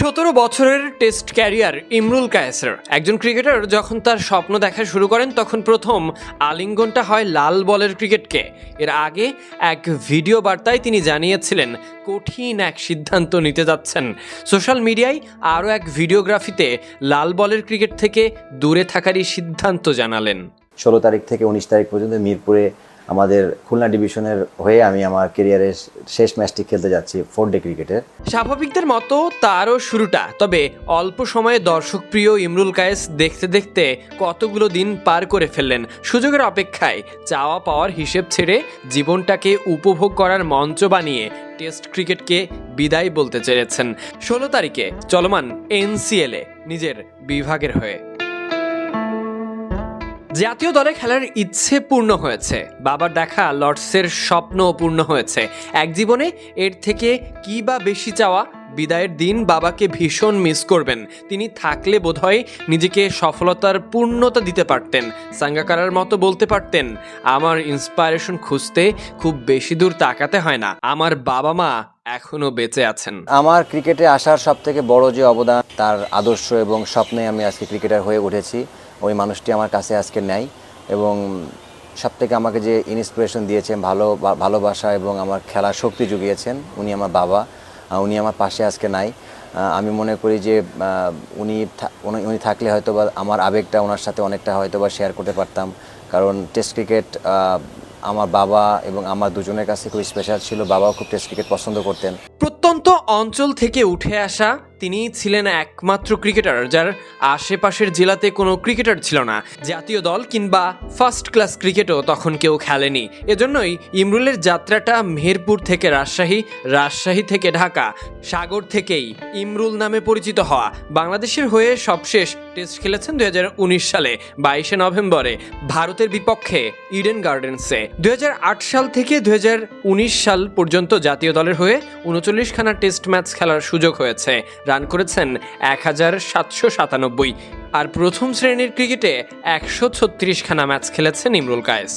সতেরো বছরের test career Imrul কায়েসের। একজন ক্রিকেটার যখন তার স্বপ্ন দেখা শুরু করেন, তখন প্রথম আলিঙ্গনটা হয় লাল বলের ক্রিকেটকে। এর আগে এক ভিডিও বার্তায় তিনি জানিয়েছিলেন, কঠিন এক সিদ্ধান্ত নিতে যাচ্ছেন। সোশ্যাল মিডিয়ায় আরও এক ভিডিওগ্রাফিতে লাল বলের ক্রিকেট থেকে দূরে থাকারই সিদ্ধান্ত জানালেন। ষোলো তারিখ থেকে উনিশ তারিখ পর্যন্ত মিরপুরে আমাদের খুলনা ডিভিশনের হয়ে আমি আমার কেরিয়ারের শেষ ম্যাচটি খেলতে যাচ্ছি ফোর ডে ক্রিকেটের স্বাভাবিকদের মতো তারও শুরুটা, তবে অল্প সময়ে দর্শকপ্রিয় ইমরুল কায়েস দেখতে দেখতে কতগুলো দিন পার করে ফেললেন। সুযোগের অপেক্ষায় চাওয়া পাওয়ার হিসেব ছেড়ে জীবনটাকে উপভোগ করার মঞ্চ বানিয়ে টেস্ট ক্রিকেটকে বিদায় বলতে চেয়েছেন। ষোলো তারিখে চলমান এনসিএলে নিজের বিভাগের হয়ে। জাতীয় দলে খেলার ইচ্ছে পূর্ণ হয়েছে। বাবার দেখা লর্ডসের স্বপ্ন পূর্ণ হয়েছে। এক জীবনে এর থেকে কি বা বেশি চাওয়া? বিদায়ের দিন বাবাকে ভীষণ মিস করবেন। তিনি থাকলে বোধহয় নিজেকে সফলতার পূর্ণতা দিতে পারতেন। সাঙ্গাকারার মতো বলতে পারতেন, আমার ইন্সপায়ারেশন খুঁজতে খুব বেশি দূর তাকাতে হয় না। আমার বাবা মা এখনও বেঁচে আছেন। আমার ক্রিকেটে আসার সব থেকে বড় যে অবদান, তার আদর্শ এবং স্বপ্নে আমি আজকে ক্রিকেটার হয়ে উঠেছি। ওই মানুষটি আমার কাছে আজকে নেই এবং সব থেকে আমাকে যে ইন্সপিরেশন দিয়েছেন, ভালো ভালোবাসা এবং আমার খেলার শক্তি জুগিয়েছেন, উনি আমার বাবা উনি আমার পাশে আজকে নাই। আমি মনে করি যে উনি- উনি থাকলে হয়তো বা আমার আবেগটা ওনার সাথে অনেকটা হয়তো বা শেয়ার করতে পারতাম। কারণ টেস্ট ক্রিকেট আমার বাবা এবং আমার দুজনের কাছে খুব স্পেশাল ছিল। বাবাও খুব টেস্ট ক্রিকেট পছন্দ করতেন। প্রত্যন্ত অঞ্চল থেকে উঠে আসা তিনি ছিলেন একমাত্র ক্রিকেটার যার আশেপাশের জেলাতে কোনো ক্রিকেটার ছিল না। জাতীয় দল কিংবা ফার্স্ট ক্লাস ক্রিকেটও তখন কেউ খেলেনি। এজন্যই ইমরুলের যাত্রাটা মেহেরপুর থেকে রাজশাহী রাজশাহী থেকে ঢাকা, সাগর থেকেই ইমরুল নামে পরিচিত হওয়া। বাংলাদেশের হয়ে সবশেষ টেস্ট খেলেছেন দুই হাজার উনিশ সালে, বাইশে নভেম্বরে। ভারতের বিপক্ষে ইডেন গার্ডেন্সে আট সাল থেকে দুই হাজার উনিশ সাল পর্যন্ত জাতীয় দলের হয়ে উনচল্লিশ খানা টেস্ট ম্যাচ খেলার সুযোগ হয়েছে। রান করেছেন এক হাজার সাতশো সাতানব্বই। আর প্রথম শ্রেণির ক্রিকেটে একশো ছত্রিশখানা ম্যাচ খেলেছেন ইমরুল কায়েস।